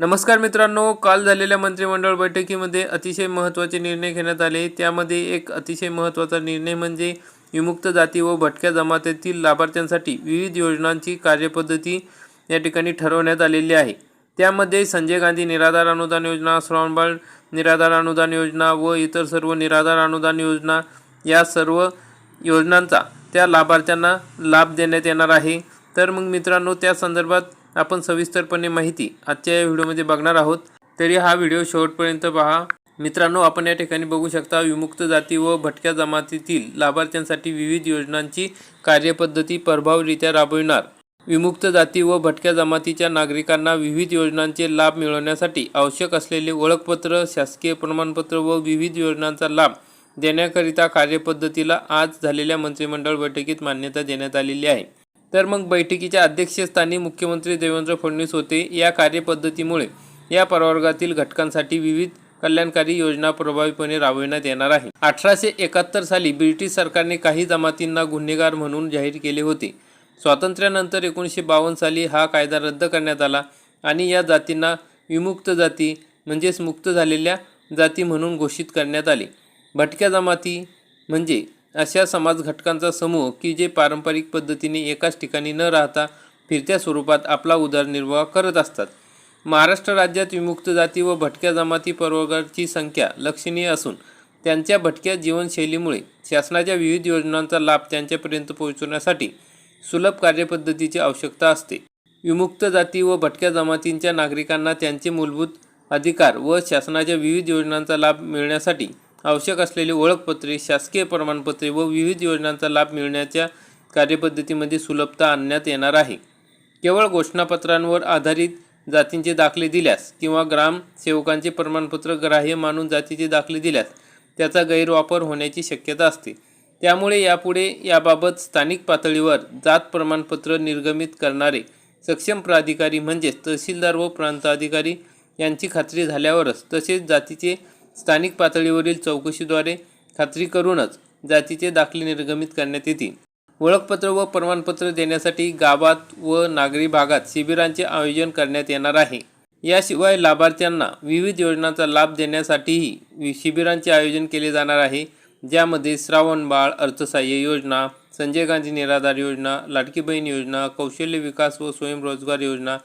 नमस्कार मित्रांनो काल झालेल्या मंत्रिमंडळ बैठकीमध्ये अतिशय महत्त्वाचे निर्णय घेण्यात आले. त्यामध्ये एक अतिशय महत्त्वाचा निर्णय म्हणजे विमुक्त जाती व भटक्या जमातीतील लाभार्थ्यांसाठी विविध योजनांची कार्यपद्धती या ठिकाणी ठरवण्यात आलेली आहे. त्यामध्ये संजय गांधी निराधार अनुदान योजना श्रावणबाळ निराधार अनुदान योजना व इतर सर्व निराधार अनुदान योजना या सर्व योजनांचा त्या लाभार्थ्यांना लाभ देण्यात येणार आहे. तर मग मित्रांनो त्या संदर्भात आपण सविस्तरपणे माहिती आजच्या या व्हिडिओमध्ये बघणार आहोत. तरी हा व्हिडिओ शेवटपर्यंत पहा. मित्रांनो आपण या ठिकाणी बघू शकता विमुक्त जाती व भटक्या जमातीतील लाभार्थ्यांसाठी विविध योजनांची कार्यपद्धती प्रभावरित्या राबविणार. विमुक्त जाती व भटक्या जमातीच्या नागरिकांना विविध योजनांचे लाभ मिळवण्यासाठी आवश्यक असलेले ओळखपत्र शासकीय प्रमाणपत्र व विविध योजनांचा लाभ देण्याकरिता कार्यपद्धतीला आज झालेल्या मंत्रिमंडळ बैठकीत मान्यता देण्यात आलेली आहे. तर मग बैठकीच्या अध्यक्षस्थानी मुख्यमंत्री देवेंद्र फडणवीस होते. या कार्यपद्धतीमुळे या प्रवर्गातील घटकांसाठी विविध कल्याणकारी योजना प्रभावीपणे राबविण्यात येणार आहे अठराशे एकाहत्तर साली ब्रिटिश सरकारने काही जमातींना गुन्हेगार म्हणून जाहीर केले होते. स्वातंत्र्यानंतर एकोणीसशे बावन्न साली हा कायदा रद्द करण्यात आला आणि या जातींना विमुक्त जाती म्हणजेच मुक्त झालेल्या जाती म्हणून घोषित करण्यात आले. भटक्या जमाती म्हणजे अशा समाज घटकांचा समूह की जे पारंपरिक पद्धतीने एकाच ठिकाणी न राहता फिरत्या स्वरूपात आपला उदरनिर्वाह करत असतात. महाराष्ट्र राज्यात विमुक्त जाती व भटक्या जमाती प्रवर्गाची संख्या लक्षणीय असून त्यांच्या भटक्या जीवनशैलीमुळे शासनाच्या विविध योजनांचा लाभ त्यांच्यापर्यंत पोहोचवण्यासाठी सुलभ कार्यपद्धतीची आवश्यकता असते. विमुक्त जाती व भटक्या जमातींच्या नागरिकांना त्यांचे मूलभूत अधिकार व शासनाच्या विविध योजनांचा लाभ मिळण्यासाठी आवश्यक असलेली ओळखपत्रे शासकीय प्रमाणपत्रे व विविध योजनांचा लाभ मिळण्याच्या कार्यपद्धतीमध्ये सुलभता आणण्यात येणार आहे. केवळ घोषणापत्रांवर आधारित जातींचे दाखले दिल्यास किंवा ग्रामसेवकांचे प्रमाणपत्र ग्राह्य मानून जातीचे दाखले दिल्यास त्याचा गैरवापर होण्याची शक्यता असते. त्यामुळे यापुढे याबाबत स्थानिक पातळीवर जात प्रमाणपत्र निर्गमित करणारे सक्षम प्राधिकारी म्हणजेच तहसीलदार व प्रांताधिकारी यांची खात्री झाल्यावरच तसेच जातीचे स्थानिक पातळीवरील चौकशीद्वारे खात्री करूनच जातीचे दाखले निर्गमित करण्यात येतील. ओळखपत्र व प्रमाणपत्र देण्यासाठी गावात व नागरी भागात शिबिरांचे आयोजन करण्यात येणार आहे. याशिवाय लाभार्थ्यांना विविध योजनांचा लाभ देण्यासाठीही शिबिरांचे आयोजन केले जाणार आहे. ज्यामध्ये श्रावण बाळ अर्थसहाय्य योजना संजय गांधी निराधार योजना लाडकी बहीण योजना कौशल्य विकास व स्वयंरोजगार योजना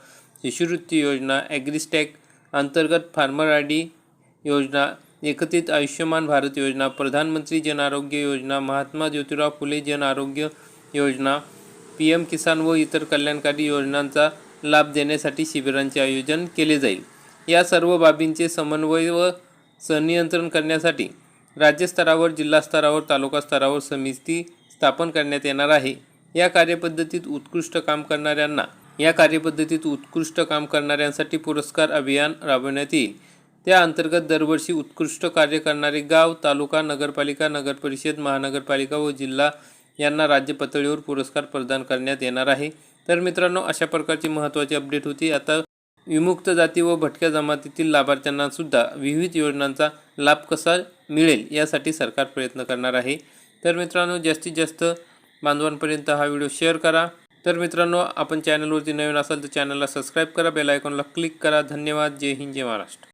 शिष्यवृत्ती योजना ॲग्रिस्टॅक अंतर्गत फार्मर आय डी योजना एकत्रित आयुष्यमान भारत योजना प्रधानमंत्री जन आरोग्य योजना महात्मा ज्योतिराव फुले जन आरोग्य योजना पी एम किसान व इतर कल्याणकारी योजनांचा लाभ देण्यासाठी शिबिरांचे आयोजन केले जाईल. या सर्व बाबींचे समन्वय व संनियंत्रण करण्यासाठी राज्यस्तरावर जिल्हास्तरावर तालुका स्तरावर समिती स्थापन करण्यात येणार आहे. या कार्यपद्धतीत उत्कृष्ट काम करणाऱ्यांना या कार्यपद्धतीत उत्कृष्ट काम करणाऱ्यांसाठी पुरस्कार अभियान राबवण्यात येईल. त्या अंतर्गत दरवर्षी उत्कृष्ट कार्य करणारे गाव तालुका नगरपालिका नगरपरिषद महानगरपालिका व जिल्हा यांना राज्य पातळीवर पुरस्कार प्रदान करण्यात येणार आहे. तर मित्रांनो अशा प्रकारची महत्त्वाची अपडेट होती. आता विमुक्त जाती व भटक्या जमातीतील लाभार्थ्यांना सुद्धा विविध योजनांचा लाभ कसा मिळेल यासाठी सरकार प्रयत्न करणार आहे. तर मित्रांनो जास्तीत जास्त बांधवांपर्यंत हा व्हिडिओ शेअर करा. तर मित्रांनो आपण चॅनलवरती नवीन असाल तर चॅनलला सबस्क्राईब करा बेल आयकॉनला क्लिक करा. धन्यवाद. जय हिंद जय महाराष्ट्र.